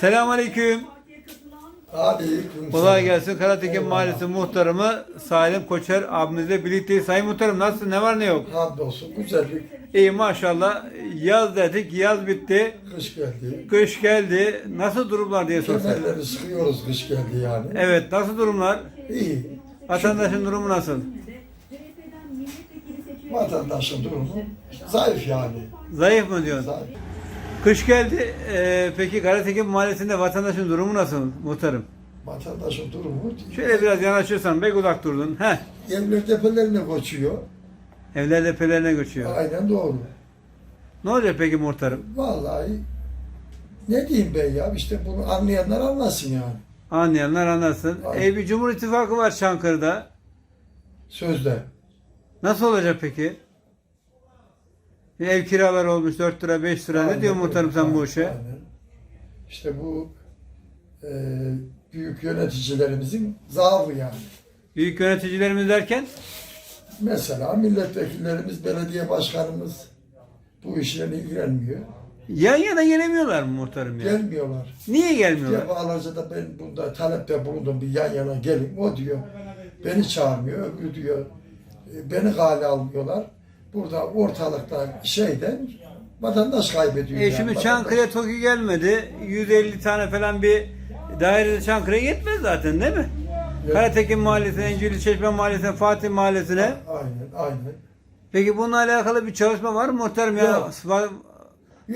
Selamünaleyküm. Aleyküm Kolay selam. gelsin. Karatekin. Mahallesi muhtarımı Salim Koçer abimizle birlikteyiz. Sayın muhtarım nasılsın? Ne var ne yok? Hamdolsun güzellik. İyi maşallah. Yaz dedik. Yaz bitti. Kış geldi. Kış geldi. Nasıl durumlar diye sorsak. Kemerleri sıkıyoruz kış geldi yani. Evet nasıl durumlar? İyi. Vatandaşın durumu nasıl? Vatandaşın durumu zayıf yani. Zayıf mı diyorsun? Zayıf. Kış geldi. Ee, peki Karatekin Mahallesi'nde vatandaşın durumu nasıl muhtarım? Vatandaşın durumu Şöyle biraz yanaşırsan pek uzak durdun. Heh. evler tepelerine koçuyor. Evler depelerine göçüyor. Aynen doğru. Ne olacak peki muhtarım? Vallahi ne diyeyim ben ya işte bunu anlayanlar anlasın yani. Anlayanlar anlasın. Aynen. E bir Cumhur İttifakı var Çankırı'da. Sözde. Nasıl olacak peki? Ev kiraları olmuş 4 lira 5 lira. Ne diyor muhtarım sen bu işe? Aynen. İşte bu e, büyük yöneticilerimizin zaafı yani. Büyük yöneticilerimiz derken Mesela milletvekillerimiz, belediye başkanımız bu işle ilgilenmiyor. yan yana gelemiyorlar mı muhtarım ya? Gelmiyorlar. Niye gelmiyorlar? Defalarca da ben bunda talepte bulundum bir yan yana gelin. O diyor beni çağırmıyor. Öbürü diyor e, beni gale almıyorlar. Burada ortalıkta şeyden vatandaş kaybediyor. E yani. şimdi Vatandaş- Çankırı'ya TOKİ gelmedi. 150 tane falan bir dairede Çankırı'ya yetmez zaten değil mi? Evet. Karatekin Mahallesi'ne, İncirli Çeşme Mahallesi'ne, Fatih Mahallesi'ne. Aynen, aynen. Peki bununla alakalı bir çalışma var mı muhtarım ya? Yok.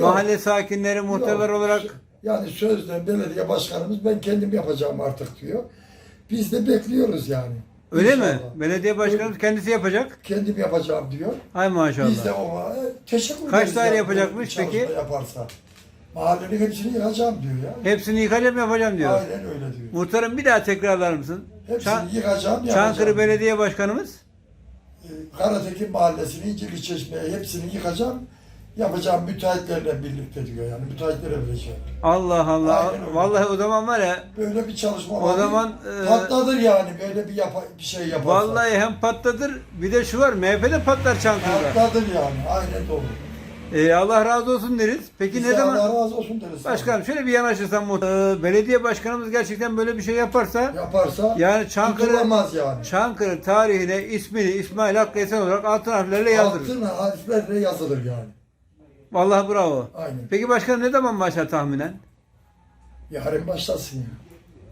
Mahalle sakinleri, muhtarlar Yok. olarak Yani sözde belediye başkanımız ben kendim yapacağım artık diyor. Biz de bekliyoruz yani. Öyle mi? İnşallah. Belediye başkanımız kendisi yapacak. Kendim yapacağım diyor. Ay maşallah. Biz de ona e, teşekkür Kaç ederiz daire ya, yapacakmış peki? yaparsa. Mahallenin hepsini yıkacağım diyor ya. Hepsini yıkacağım yapacağım diyor. Aynen öyle diyor. Muhtarım bir daha tekrarlar mısın? Hepsini Çan- yıkacağım yapacağım. Çankırı Belediye Başkanımız Ee, Karatekin Mahallesi'ni, İncirli Çeşme'ye hepsini yıkacağım. Yapacağım müteahhitlerle birlikte diyor yani. Müteahhitlere vereceğim. Allah Allah. Aynen öyle. Vallahi o zaman var ya Böyle bir çalışma O var. zaman, e, patladır yani böyle bir, yapa, bir şey yaparsa. vallahi hem patlatır bir de şu var MHP de patlar Çankırı'da. patladır yani. Aynen doğru. Ee, Allah razı olsun deriz. Peki Biz ne zaman? Allah razı olsun deriz. Başkanım şöyle bir yanaşırsan muhtar. Ee, belediye başkanımız gerçekten böyle bir şey yaparsa Yaparsa yani Çankırı tutulamaz yani. Çankırı tarihine ismini İsmail Hakkı Esen olarak altın harflerle yazdırır. Altın harflerle yazılır yani. Vallahi bravo. Aynen. Peki başkanım ne zaman başlar tahminen? Yarın başlasın ya.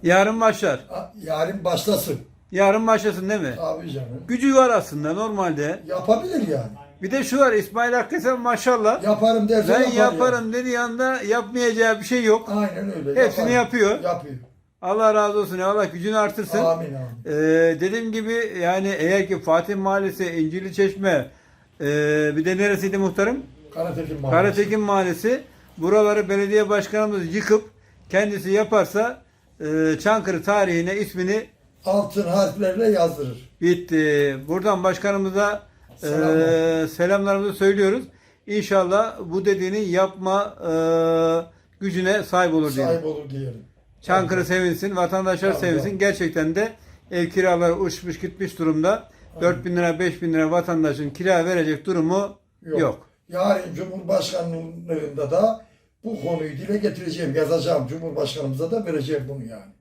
Yarın başlar. Yarın başlasın. Yarın başlasın değil mi? Abi canım. Gücü var aslında normalde. Yapabilir yani. Bir de şu var İsmail Hakkı maşallah. Yaparım derse Ben yapar yaparım dediği anda yapmayacağı bir şey yok. Aynen öyle. Hepsini yapıyor. Yapıyor. Allah razı olsun. ya, Allah gücünü artırsın. Amin amin. Ee, dediğim gibi yani eğer ki Fatih Mahallesi, İncirli Çeşme, ee, bir de neresiydi muhtarım? Karatekin Mahallesi. Karatekin Mahallesi. Buraları belediye başkanımız yıkıp kendisi yaparsa ee, Çankırı tarihine ismini Altın harflerle yazdırır. bitti. Buradan başkanımıza ee, Selamlar. selamlarımızı söylüyoruz. İnşallah bu dediğini yapma ee, gücüne sahip olur diyelim. Sahip olur diyelim. Çankırı sevinsin, vatandaşlar Tabii, sevinsin. Gerçekten de ev kiraları uçmuş gitmiş durumda. 4 bin lira 5 bin lira vatandaşın kira verecek durumu yok. Yok. Yarın Cumhurbaşkanlığında da bu konuyu dile getireceğim, yazacağım. Cumhurbaşkanımıza da vereceğim bunu yani.